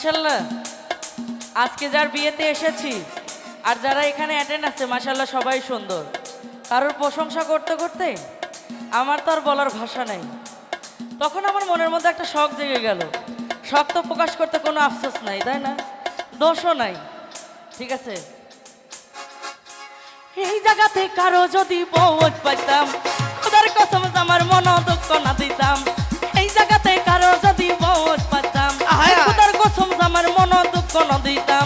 মাশাল্লাহ আজকে যার বিয়েতে এসেছি, আর যারা এখানে অ্যাটেন্ড আছে মাশাল্লাহ সবাই সুন্দর। কারোর প্রশংসা করতে করতে আমার তো আর বলার ভাষা নেই। তখন আমার মনের মধ্যে একটা শখ জেগে গেল। শখ তো প্রকাশ করতে কোনো আফসোস নাই, তাই না? দোষও নাই। ঠিক আছে? এই জায়গাতে কারও যদি পৌঁছ পাইতাম, খোদার কসম আমার মন দুঃখ না দিতাম। দুঃখ দিতাম।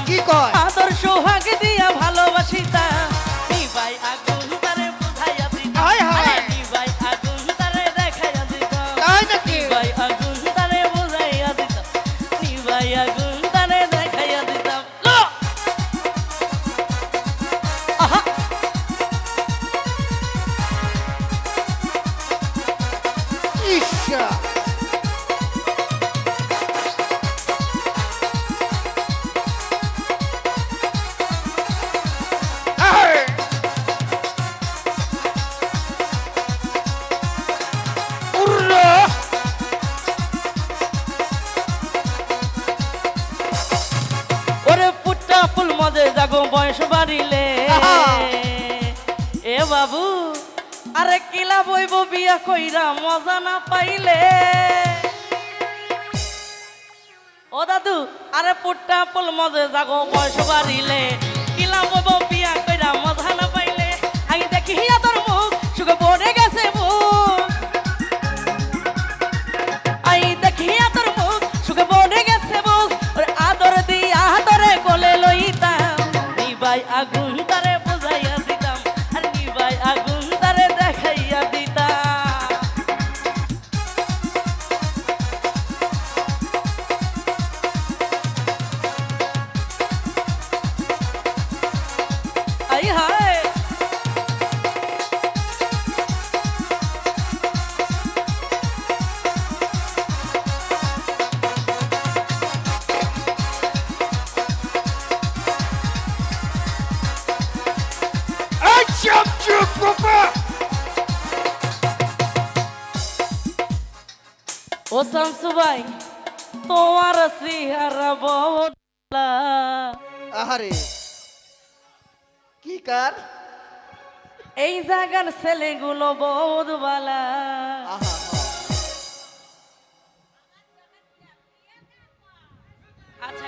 মজে বয়স বাড়িলে। এ বাবু আরে কিলা বইব বিয়া কইরা মজা না পাইলে? ও দাদু আরে পুট্টা ফুল মজে যাগো বয়স বাড়িলে। কিলা বইব বিয়া কইরা হায় চুপ চুপ বাবা ও শামসু ভাই তোমার সিহারা বলা আহারে। কি কার এই জায়গার ছেলেগুলো বহুত বালা আচ্ছা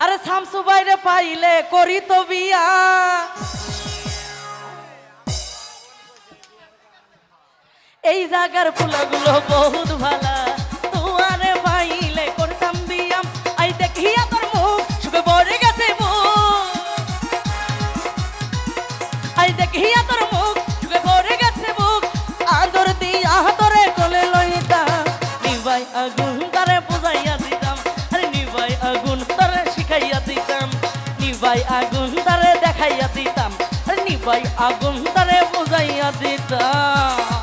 আরে শামসু বাইরে পাইলে করি তো বিয়া। এই জায়গার ফুলগুলো বহুত ভালা আই দেখিয়া তোর গেছে মুখ আদর দিয়া তোরে কোলে লইতাম, নিবাই আগুন তারে বুঝাইয়া দিতাম। আরে নিবাই আগুন দিতাম, নিবাই আগুন তারে দেখাইয়া দিতাম। আরে নিবাই আগুন দিতাম।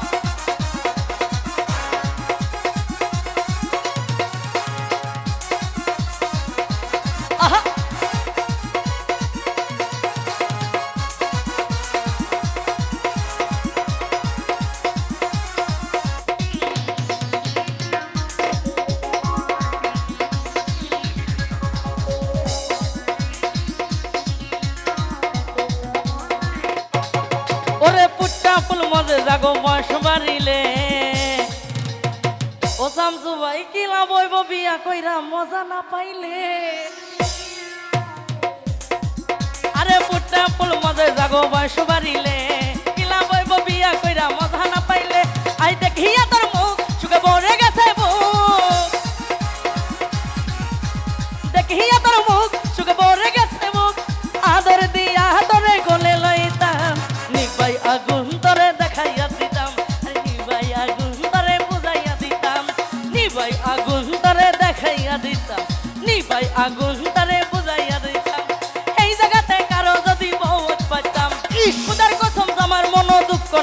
বয়স বাড়িলে। ও শামসু ভাই কিলা বইব বিয়া কইরা মজা না পাইলে? আরে পুট্টা ফুল মজা জাগো বয়স বাড়িলে।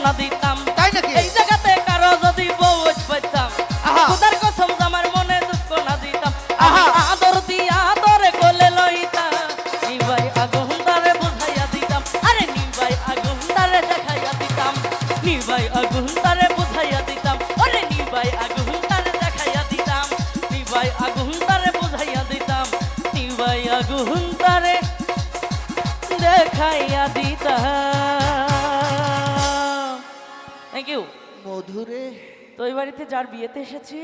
না দিতাম। তাই নাকি? এই জায়গাতে কারও যদি বউ পাইতাম। খুদার কসম আমার মনে দুঃখ না দিতাম। আদর দিয়া আদরে কোলে লইতাম নিবাই আগুন তারে বুঝাইয়া দিতাম। আরে নিবাই আগুন তারে দেখাইয়া দিতাম নিবাই আগুন তারে বুঝাইয়া দিতাম। আরে নিবাই আগুন তারে দেখাইয়া দিতাম নিবাই আগুন তারে বুঝাইয়া দিতাম নিবাই আগুন তারে দেখাইয়া দিতাম। মধুরে। তো এই বাড়িতে যার বিয়েতে এসেছি